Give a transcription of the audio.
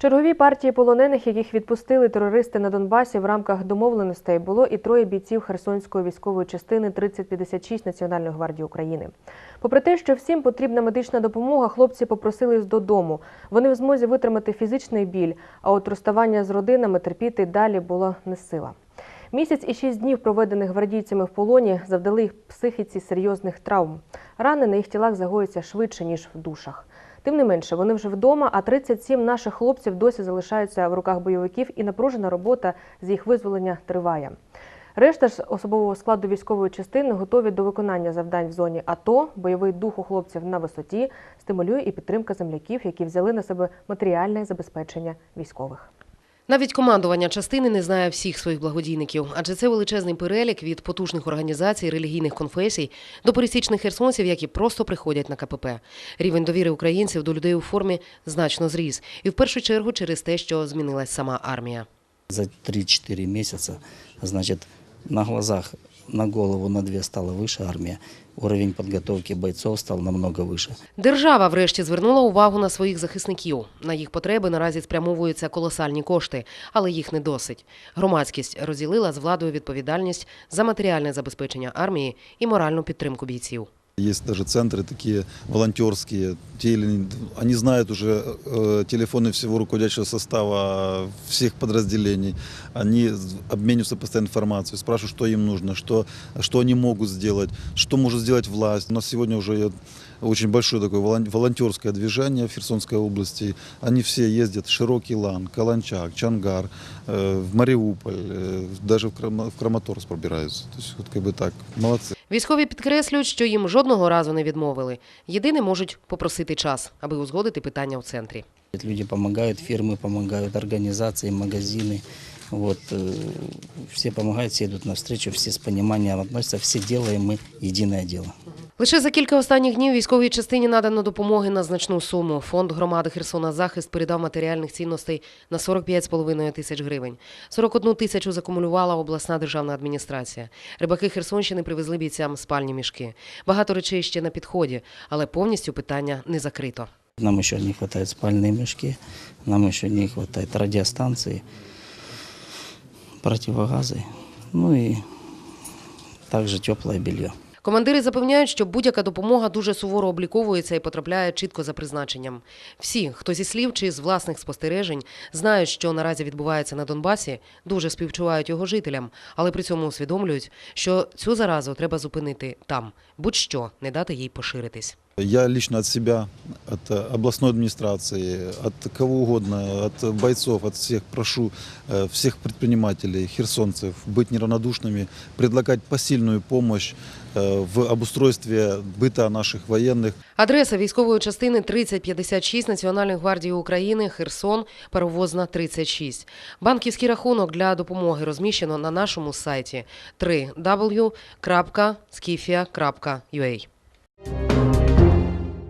Чергові партії полонених, яких відпустили терористи на Донбасі в рамках домовленостей, було і троє бійців Херсонської військової частини 3056 Національної гвардії України. Попри те, що всім потрібна медична допомога, хлопці попросились додому. Вони в змозі витримати фізичний біль, а от розставання з родинами терпіти далі було не сила. Місяць і шість днів, проведених гвардійцями в полоні, завдали їх психіці серйозних травм. Рани на їх тілах загоюються швидше, ніж в душах. Тим не менше, вони вже вдома, а 37 наших хлопців досі залишаються в руках бойовиків, і напружена робота з їх визволення триває. Решта ж особового складу військової частини готові до виконання завдань в зоні АТО. Бойовий дух у хлопців на висоті стимулює і підтримка земляків, які взяли на себе матеріальне забезпечення військових. Навіть командування частини не знає всіх своїх благодійників, адже це величезний перелік від потужних організацій, релігійних конфесій до пересічних херсонців, які просто приходять на КПП. Рівень довіри українців до людей у формі значно зріс, і в першу чергу через те, що змінилась сама армія. За 3-4 місяці, значить, на глазах на голову на дві стала вища армія. Уровень підготовки бойців став намного вище. Держава врешті звернула увагу на своїх захисників. На їх потреби наразі спрямовуються колосальні кошти, але їх не досить. Громадськість розділила з владою відповідальність за матеріальне забезпечення армії і моральну підтримку бійців. Есть даже центры такие волонтерские, те или они знают уже э, телефоны всего руководящего состава всех подразделений, они обмениваются постоянно информацией, спрашивают, что им нужно, что, что они могут сделать, что может сделать власть. У нас сегодня уже очень большое такое волон- волонтерское движение в Херсонской области. Они все ездят в Широкий Лан, Каланчак, Чангар, э, в Мариуполь, э, даже в, в Краматорск пробираются. То есть вот как бы так, молодцы. Військові підкреслюють, що їм жодного разу не відмовили. Єдине можуть попросити час, аби узгодити питання у центрі. Люди помогают, фирмы помогают, организации, магазины. Вот, э, все помогают, все идут навстречу, все с пониманием относятся, все делаем мы единое дело. Лише за кілька останніх днів військовій частині надано допомоги на значну суму. Фонд громади Херсона Захист передав матеріальних цінностей на 45,5 тисяч гривень. 41 тисячу закумулювала обласна державна адміністрація. Рибаки Херсонщини привезли бійцям спальні мішки. Багато речей ще на підході, але повністю питання не закрито. Нам еще не хватает спальные мешки, нам еще не хватает радиостанции, противогазы, ну и также теплое белье. Командири запевняють, що будь-яка допомога дуже суворо обліковується і потрапляє чітко за призначенням. Всі, хто зі слів чи з власних спостережень, знають, що наразі відбувається на Донбасі, дуже співчувають його жителям, але при цьому усвідомлюють, що цю заразу треба зупинити там, будь-що не дати їй поширитись. Я лично от себя, от э, областной администрации, от кого угодно, от бойцов, от всех прошу э, всех предпринимателей, херсонцев быть неравнодушными, предлагать посильную помощь э, в обустройстве быта наших военных. Адреса військової частини 3056 Національної гвардії України, Херсон, Паровозна 36. Банківський рахунок для допомоги розміщено на нашому сайті www.skifia.ua.